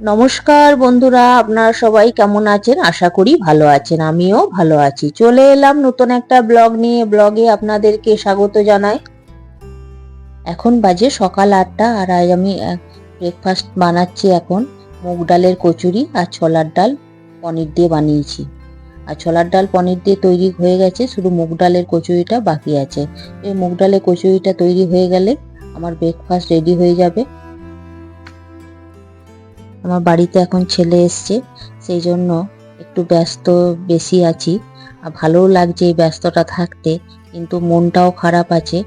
নমস্কার বন্ধুরা, আপনারা সবাই কেমন আছেন? আশা করি ভালো আছেন, আমিও ভালো আছি। চলে এলাম নতুন একটা ব্লগ নিয়ে। ব্লগে আপনাদেরকে স্বাগত জানাই। এখন বাজে সকাল আটটা, আর আজ আমি ব্রেকফাস্ট বানাচ্ছি এখন। মুগ ডালের কচুরি আর ছোলার ডাল পনির দিয়ে বানিয়েছি। আর ছোলার ডাল, পনির দিয়ে তৈরি হয়ে গেছে, শুধু মুগ ডালের কচুরিটা বাকি আছে। এই মুগ ডালের কচুরিটা তৈরি হয়ে গেলে আমার ব্রেকফাস্ট রেডি হয়ে যাবে। আমার বাড়িতে এখন ছেলে এসছে, সেই জন্য একটু ব্যস্ত বেশি আছি। আর ভালোও লাগছে এই ব্যস্তটা থাকতে, কিন্তু মনটাও খারাপ আছে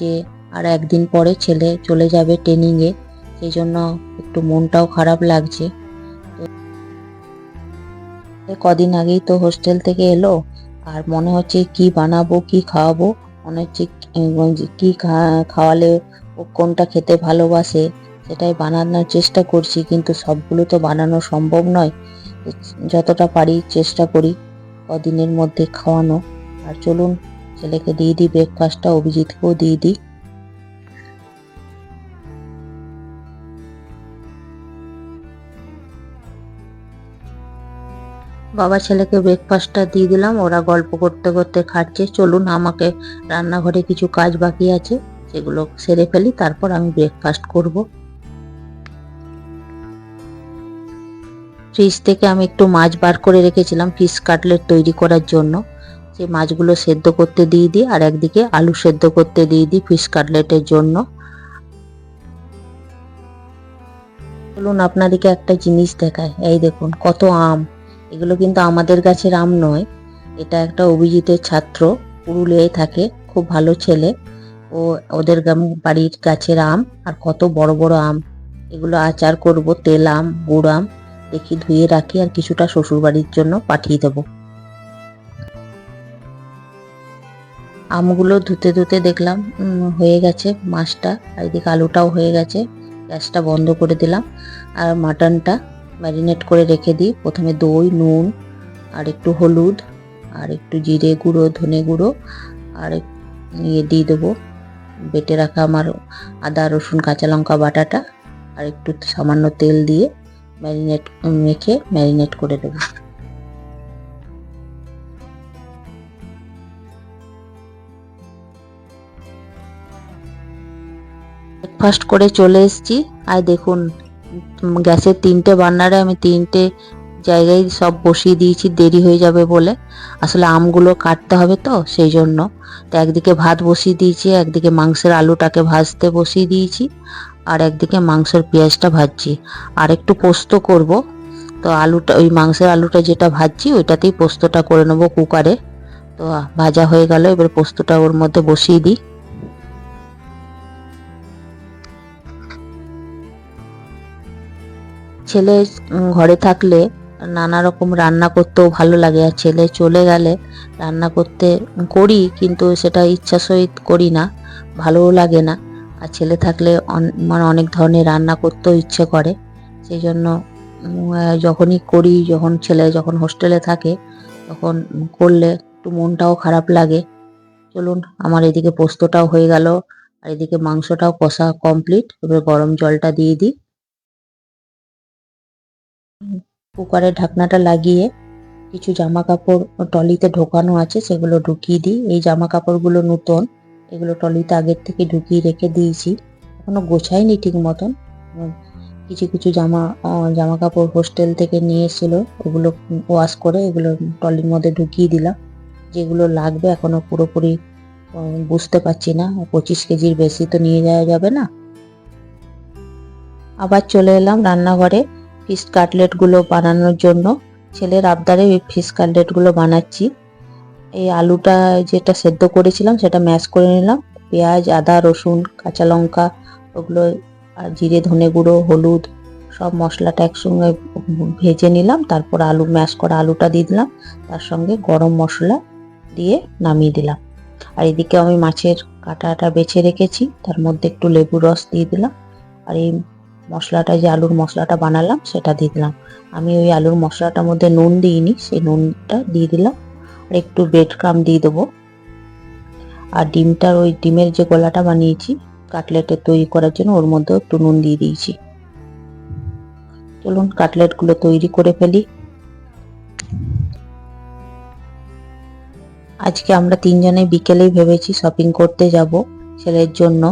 যে আর একদিন পরে ছেলে চলে যাবে ট্রেনিংয়ে সেই জন্য একটু মনটাও খারাপ লাগছে। কদিন আগেই তো হোস্টেল থেকে এলো, আর মনে হচ্ছে কি বানাবো, কি খাওয়াবো, মনে হচ্ছে কি খাওয়ালে ও কোনটা খেতে ভালোবাসে সেটাই বানানোর চেষ্টা করছি, কিন্তু সবগুলো তো বানানো সম্ভব নয়। যতটা পারি চেষ্টা করি কদিনের মধ্যে খাওয়ানো। আর চলুন, ছেলেকে দিয়ে দিই ব্রেকফাস্টটা অভিজিৎকেও দিয়ে দিই। বাবা ছেলেকে ব্রেকফাস্টটা দিয়ে দিলাম, ওরা গল্প করতে করতে খাচ্ছে। চলুন, আমাকে রান্নাঘরে কিছু কাজ বাকি আছে, সেগুলো সেরে ফেলি, তারপর আমি ব্রেকফাস্ট করব। ফ্রিজ থেকে আমি একটু মাছ বার করে রেখেছিলাম ফিশ কাটলেট তৈরি করার জন্য। সেই মাছগুলো সেদ্ধ করতে দিয়ে দিই আর একদিকে আলু সেদ্ধ করতে দিয়ে দিই ফিশ কাটলেটের জন্য। বলুন আপনাদেরকে একটা জিনিস দেখায় এই দেখুন, কত আম। এগুলো কিন্তু আমাদের গাছের আম নয়। এটা একটা অভিজিতের ছাত্র, পুরুলিয়ায় থাকে, খুব ভালো ছেলে। ও ওদের বাড়ির গাছের আম আর কত বড় বড় আম। এগুলো আচার করব, তেল আম, গুড় আম। দেখি ধুয়ে রাখি আর কিছুটা শ্বশুর বাড়ির জন্য পাঠিয়ে দেব। আমগুলো ধুতে ধুতে দেখলাম হয়ে গেছে মাছটা, আর এদিকে আলুটাও হয়ে গেছে, গ্যাসটা বন্ধ করে দিলাম, আর মাটনটা ম্যারিনেট করে রেখে দিই। প্রথমে দই, নুন, আর একটু হলুদ, আর একটু জিরে গুঁড়ো, ধনে গুঁড়ো, আর ইয়ে দিয়ে দেবো, বেটে রাখা আমার আদা, রসুন, কাঁচা লঙ্কা বাটাটা, আর একটু সামান্য তেল দিয়ে ম্যারিনেট মেখে ম্যারিনেট করে দেবো ব্রেকফাস্ট করে চলে এসেছি। আর দেখুন গ্যাসের তিনটে বার্নারে আমি তিনটে জায়গায় সব বসিয়ে দিয়েছি, দেরি হয়ে যাবে বলে। আসলে আমগুলো কাটতে হবে তো, সেই জন্য। তো একদিকে ভাত বসিয়ে দিয়েছি, একদিকে মাংসের আলুটাকে ভাজতে বসিয়ে দিয়েছি। আর একদিকে মাংসের পেঁয়াজটা ভাজছি। আর একটু পোস্ত করব। তো আলুটা, ওই মাংসের আলুটা যেটা ভাজছি, ওইটাতেই পোস্তটা করে নেব কুকারে। তো ভাজা হয়ে গেল, এবার পোস্তটা ওর মধ্যে বসিয়ে দিই। ছেলে ঘরে থাকলে নানা রকম রান্না করতেও ভালো লাগে, আর ছেলে চলে গেলে রান্না করতে করি, কিন্তু সেটা ইচ্ছা সহিত করি না, ভালোও লাগে না। আর ছেলে থাকলে মানে অনেক ধরনের রান্না করতেও ইচ্ছে করে। সেই জন্য যখনই করি, যখন ছেলে যখন হোস্টেলে থাকে, তখন করলে একটু মনটাও খারাপ লাগে। চলুন, আমার এদিকে পোস্তটাও হয়ে গেল, আর এদিকে মাংসটাও কষা কমপ্লিট। এবার গরম জলটা দিয়ে দিই। কুকারের ঢাকনাটা লাগিয়ে কিছু জামা কাপড় টলিতে ঢোকানো আছে, সেগুলো ঢুকিয়ে দিই। এই জামা কাপড়গুলো নতুন। এগুলো টলিতে আগের থেকে ঢুকিয়ে রেখে দিয়েছি। এখনও গোছাইনি ঠিক মতন। কিছু কিছু জামা জামা কাপড় হোস্টেল থেকে নিয়ে এসেছিল। ওগুলো ওয়াশ করে এগুলো টলির মধ্যে ঢুকিয়ে দিলাম। যেগুলো লাগবে এখনও পুরোপুরি বুঝতে পারছি না। পঁচিশ কেজির বেশি তো নিয়ে যাওয়া যাবে না। আবার চলে এলাম রান্নাঘরে ফিশ কাটলেটগুলো বানানোর জন্য। ছেলের আবদারে ফিশ কাটলেটগুলো বানাচ্ছি। এই আলুটা যেটা সেদ্ধ করেছিলাম, সেটা ম্যাশ করে নিলাম। পেঁয়াজ, আদা, রসুন, কাঁচা লঙ্কা ওগুলো, আর জিরে, ধনে গুঁড়ো, হলুদ সব মশলাটা একসঙ্গে ভেজে নিলাম। তারপর আলু ম্যাশ করা আলুটা দিয়ে দিলাম। তার সঙ্গে গরম মশলা দিয়ে নামিয়ে দিলাম। আর এদিকে আমি মাছের কাঁটাটা বেছে রেখেছি। তার মধ্যে একটু লেবু রস দিয়ে দিলাম। আর এই মশলাটা, যে আলুর মশলাটা বানালাম, সেটা দিয়ে দিলাম। আমি ওই আলুর মশলাটার মধ্যে নুন দিইনি, সেই নুনটা দিয়ে দিলাম। আর একটু ব্রেড ক্রাম দিয়ে দেবো। আর ডিমটার ওই ডিমের যে গলাটা বানিয়েছি কাটলেটের তৈরি করার জন্য ওর মধ্যেও একটু নুন দিয়ে দিয়েছি। চলুন কাটলেটগুলো তৈরি করে ফেলি। আজকে আমরা তিনজনে বিকেলেই ভেবেছি শপিং করতে যাব ছেলের জন্য।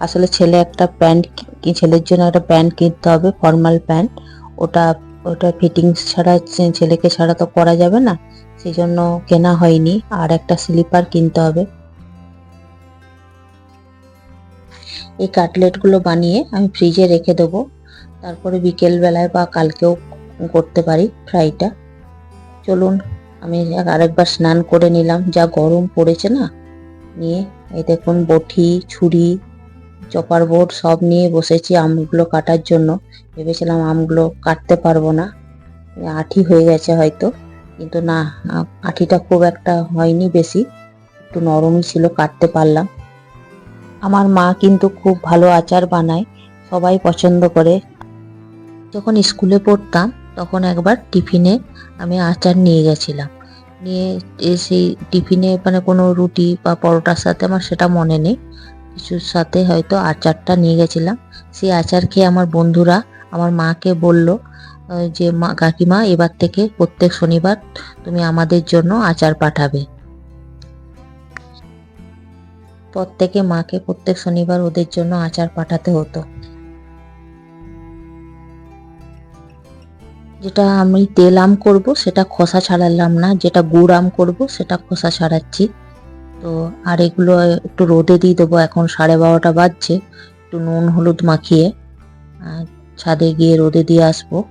আসলে ছেলে একটা প্যান্ট কি, ছেলের জন্য একটা প্যান্ট কিনতে হবে ফর্মাল প্যান্ট ওটা ওটা ফিটিংস ছাড়া ছেলেকে ছাড়া তো করা যাবে না। সেই জন্য কেনা হয়নি, আর একটা স্লিপার কিনতে হবে। এই কাটলেটগুলো বানিয়ে আমি ফ্রিজে রেখে দেবো। তারপরে বিকেল বেলায় বা কালকেও করতে পারি ফ্রাইটা চলুন, আমি আরেকবার স্নান করে নিলাম। যা গরম পড়েছে না, নিয়ে এই দেখুন বটি, ছুরি, চপার বোর্ড সব নিয়ে বসেছি আমগুলো কাটার জন্য। ভেবেছিলাম আমগুলো কাটতে পারব না। আঠি হয়ে গেছে হয়তো। কিন্তু না কাঠিটা খুব একটা হয়নি বেশি। একটু নরমই ছিল, কাটতে পারলাম। আমার মা কিন্তু খুব ভালো আচার বানায়, সবাই পছন্দ করে। যখন স্কুলে পড়তাম, তখন একবার টিফিনে আমি আচার নিয়ে গেছিলাম। নিয়ে এসে টিফিনে মানে কোনো রুটি বা পরোটার সাথে আমার সেটা মনে নেই। কিছুর সাথে হয়তো আচারটা নিয়ে গেছিলাম। সেই আচার খেয়ে আমার বন্ধুরা আমার মাকে বলল যে মা কাকিমা, এবার থেকে প্রত্যেক শনিবার তুমি আমাদের জন্য আচার পাঠাবে। প্রত্যেকে মাকে প্রত্যেক শনিবার ওদের জন্য আচার পাঠাতে হতো। যেটা আমি তেল আম করব, সেটা খোসা ছাড়ালাম না। যেটা গুড় আম করব, সেটা খোসা ছাড়াচ্ছি। তো আর এগুলো একটু রোদে দিয়ে দেবো। এখন সাড়ে বারোটা বাজছে। একটু নুন হলুদ মাখিয়ে ছাদে গিয়ে রোদে দিয়ে আসব।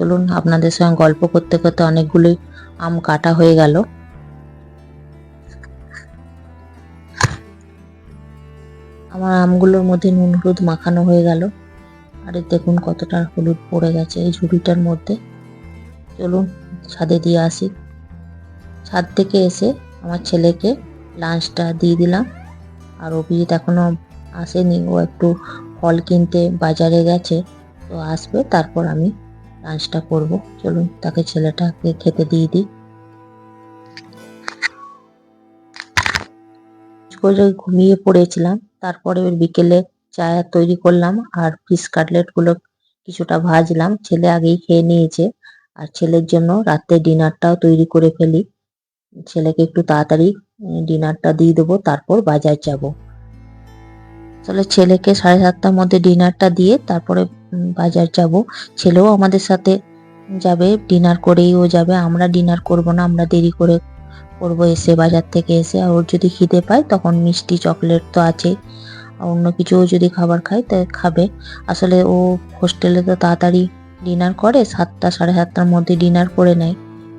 চলুন আপনাদের সঙ্গে গল্প করতে করতে অনেকগুলি আম কাটা হয়ে গেল। আমার আমগুলোর মধ্যে নুন, হলুদ মাখানো হয়ে গেল। আর দেখুন কতটা হলুদ পড়ে গেছে এই ঝুড়িটার মধ্যে। চলুন ছাদে দিয়ে আসি। ছাদ থেকে এসে আমার ছেলেকে লাঞ্চটা দিয়ে দিলাম। আর অভিজিৎ এখনও আসেনি, ও একটু ফল কিনতে বাজারে গেছে। তো আসবে, তারপর আমি লাঞ্চটা করব। চলুন, তাকে ছেলেটাকে খেতে দিয়ে দিই। করে ঘুমিয়ে পড়েছিলাম, তারপরে ওই বিকেলে চা তৈরি করলাম আর ফিশ কাটলেটগুলো কিছুটা ভাজলাম। ছেলে আগেই খেয়ে নিয়েছে আর ছেলের জন্য রাতে ডিনারটাও তৈরি করে ফেলি। ছেলেকে একটু তাড়াতাড়ি ডিনারটা দিয়ে দেবো, তারপর বাজার যাব। তাহলে ছেলেকে সাড়ে সাতটার মধ্যে ডিনারটা দিয়ে তারপরে বাজার যাব। ছেলেও আমাদের সাথে যাবে ডিনার করেই ও যাবে। আমরা ডিনার করব না, আমরা দেরি করে করব এসে, বাজার থেকে এসে। আর ওর যদি খিদে পায়, তখন মিষ্টি, চকলেট তো আছেই আর অন্য কিছু যদি খাবার খায়, তা খাবে। আসলে ও হোস্টেলে তো তাড়াতাড়ি ডিনার করে, সাতটা, সাড়ে সাতটার মধ্যে ডিনার করে নেয়।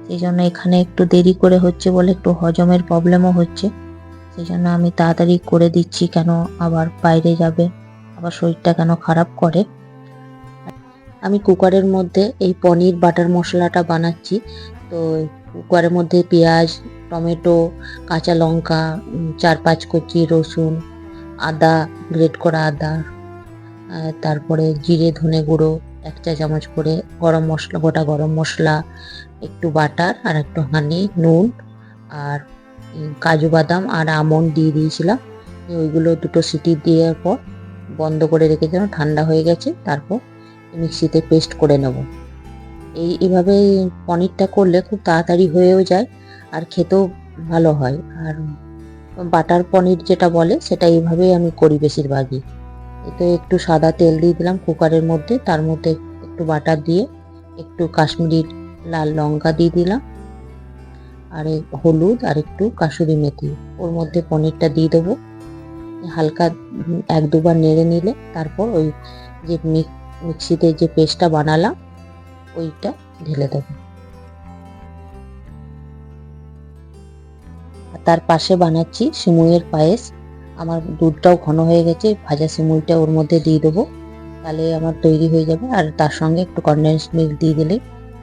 সেই জন্য এখানে একটু দেরি করে হচ্ছে বলে একটু হজমের প্রবলেমও হচ্ছে। সেই জন্য আমি তাড়াতাড়ি করে দিচ্ছি কেন আবার বাইরে যাবে। আবার শরীরটা কেন খারাপ করে। আমি কুকারের মধ্যে এই পনির, বাটার মশলাটা বানাচ্ছি। তো কুকারের মধ্যে পেঁয়াজ, টমেটো, কাঁচা লঙ্কা চার পাঁচ কুচি রসুন, আদা, গ্রেট করা আদা তারপরে জিরে, ধনে গুঁড়ো, এক চা চামচ করে গরম মশলা, গোটা গরম মশলা, একটু বাটার আর একটু হানি, নুন আর কাজু বাদাম আর আমন্ড দিয়ে দিয়েছিলাম। ওইগুলো দুটো সিটি দেওয়ার পর বন্ধ করে রেখেছিলাম ঠান্ডা হয়ে গেছে, তারপর মিক্সিতে পেস্ট করে নেব। এই এইভাবে পনিরটা করলে খুব তাড়াতাড়ি হয়েও যায় আর খেতেও ভালো হয়। আর বাটার পনির যেটা বলে, সেটা এইভাবেই আমি করি বেশিরভাগই। এতে একটু সাদা তেল দিয়ে দিলাম কুকারের মধ্যে, তার মধ্যে একটু বাটার দিয়ে একটু কাশ্মীরি লাল লঙ্কা দিয়ে দিলাম, আর হলুদ আর একটু কাসুরি মেথি। ওর মধ্যে পনিরটা দিয়ে দেবো। হালকা এক দুবার নেড়ে নিলে, তারপর ওই যে মিক- মিক্সিতে যে পেস্টটা বানালাম, ওইটা ঢেলে দেবো। তার পাশে বানাচ্ছি সিমুইয়ের পায়েস। আমার দুধটাও ঘন হয়ে গেছে, ভাজা সিমুইটা ওর মধ্যে দিয়ে দেবো। তাহলে আমার তৈরি হয়ে যাবে। আর তার সঙ্গে একটু কনডেন্স মিল্ক দিয়ে দিলে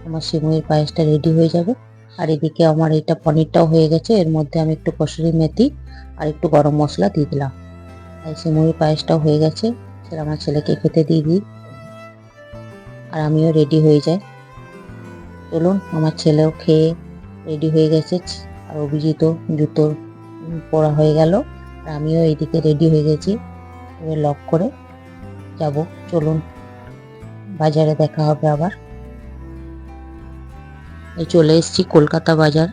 আমার সিমুইয়ের পায়েসটা রেডি হয়ে যাবে। আর এদিকে আমার এটা পনিরটাও হয়ে গেছে। এর মধ্যে আমি একটু কসুরি মেথি আর একটু গরম মশলা দিয়ে দিলাম। আর সিমুইয়ের পায়েসটাও হয়ে গেছে। সেটা আমার ছেলেকে খেতে দিয়ে দিই। আর আমিও রেডি হয়ে যাই। চলুন, আমার ছেলেও খেয়ে রেডি হয়ে গেছে। আর অভিজিৎ জুতো পরা হয়ে গেল। আর আমিও এইদিকে রেডি হয়ে গেছি। লক করে যাব। চলুন, বাজারে দেখা হবে আবার। এই চলে এসেছি কলকাতা বাজার।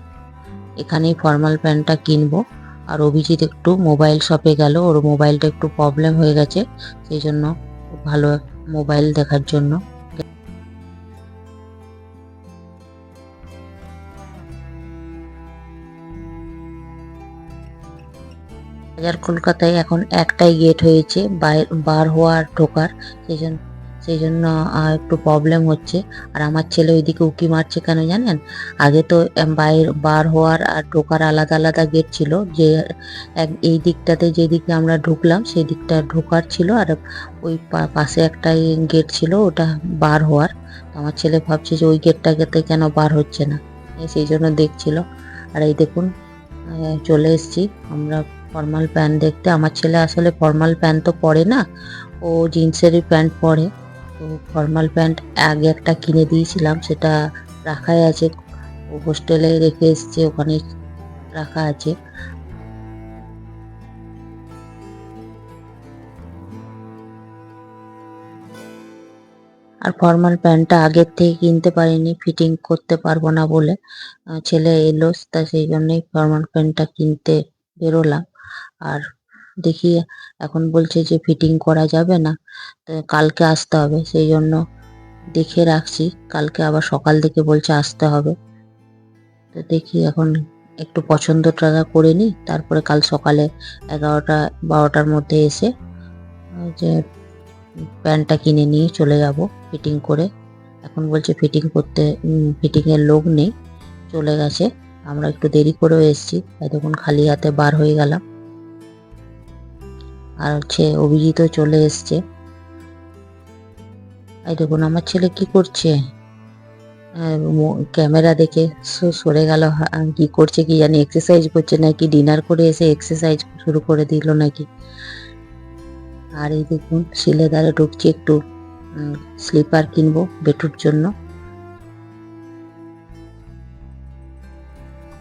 এখানেই ফর্মাল প্যান্টটা কিনবো। আর অভিজিৎ একটু মোবাইল শপে গেল। ওর মোবাইলটা একটু প্রবলেম হয়ে গেছে। সেই জন্য ভালো মোবাইল দেখার জন্য। বাজার কলকাতায় এখন একটাই গেট হয়েছে, বার হওয়ার ঢোকার। সেই জন্য সেই জন্য একটু প্রবলেম হচ্ছে। আর আমার ছেলে ওইদিকে উকি মারছে কেন জানেন? আগে তো বাইর, বার হওয়ার আর ঢোকার আলাদা আলাদা গেট ছিল। যে, এক, এই দিকটাতে যেদিকে আমরা ঢুকলাম সেই দিকটা ঢোকার ছিল। আর ওই পাশে একটা গেট ছিল, ওটা বার হওয়ার। আমার ছেলে ভাবছে যে ওই গেটটাতে কেন বার হচ্ছে না। সেই জন্য দেখছিল। আর এই দেখুন চলে এসেছি। আমরা ফর্মাল প্যান্ট দেখতে। আমার ছেলে আসলে ফর্মাল প্যান্ট তো পরে না, ও জিন্সেরই প্যান্ট পরে। তো ফর্মাল প্যান্ট আগে একটা কিনে দিয়েছিলাম, সেটা রাখাই আছে। ও হোস্টেলে রেখে এসছে, ওখানে রাখা আছে। আর ফর্মাল প্যান্টটা আগের থেকে কিনতে পারিনি ফিটিং করতে পারব না বলে। ছেলে এলো, তা সেই জন্যই ফর্মাল প্যান্টটা কিনতে বেরোলাম। আর দেখি এখন বলছে যে ফিটিং করা যাবে না কালকে আসতে হবে, সেই জন্য দেখে রাখছি, কালকে আবার সকাল থেকে বলছে আসতে হবে। তো দেখি এখন একটু পছন্দটা করে নিই, তারপরে কাল সকালে এগারোটা, বারোটার মধ্যে এসে যে প্যান্টটা কিনে নিয়ে চলে যাব ফিটিং করে। এখন বলছে ফিটিং করতে ফিটিং এর লোক নেই, চলে গেছে, আমরা একটু দেরি করেও এসেছি, এতক্ষণ খালি হাতে বার হয়ে গেলাম। আর হচ্ছে অভিজিৎও চলে এসছে। এই দেখুন, আমার ছেলে কি করছে? ক্যামেরা দেখে সরে গেল। কি করছে কি জানি এক্সারসাইজ করছে নাকি ডিনার করে এসে এক্সারসাইজ শুরু করে দিল নাকি? আর এই দেখুন শিলেদারে ঢুকছি একটু স্লিপার কিনবো বেটুর জন্য।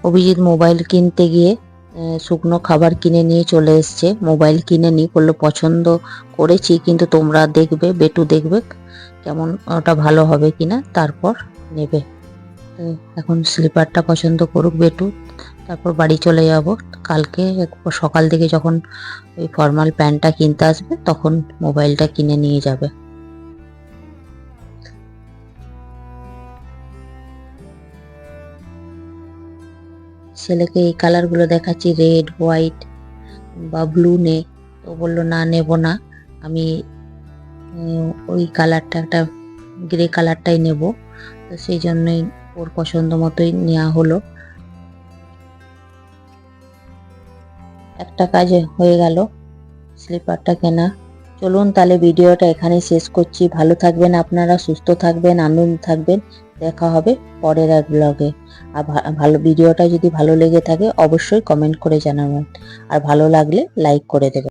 অভিজিৎ মোবাইল কিনতে গিয়ে শুকনো খাবার কিনে নিয়ে চলে এসছে। মোবাইল কিনে নি বলল, পছন্দ করেছি, কিন্তু তোমরা দেখবে, বেটু দেখবে, কেমন ওটা ভালো হবে কিনা, তারপর নেবে। এখন স্লিপারটা পছন্দ করুক বেটু, তারপর বাড়ি চলে যাব। কালকে সকাল থেকে যখন ওই ফর্মাল প্যান্টটা কিনতে আসবে, তখন মোবাইলটা কিনে নিয়ে যাবে। ছেলেকে এই কালারগুলো দেখাচ্ছি রেড হোয়াইট বা ব্লু নে। তো বলল, না, নেব না। আমি ওই কালারটা একটা গ্রে কালারটাই নেব। তো সেই জন্যই ওর পছন্দ মতোই নেওয়া হলো। একটা কাজ হয়ে গেল স্লিপারটা কেনা। চলুন তাহলে ভিডিওটা এখানেই শেষ করছি। ভালো থাকবেন আপনারা, সুস্থ থাকবেন, আনন্দ থাকবেন। দেখা হবে পরের এক ব্লগে আর ভালো ভিডিওটা যদি ভালো লেগে থাকে, অবশ্যই কমেন্ট করে জানাবেন। আর ভালো লাগলে লাইক করে দেবেন।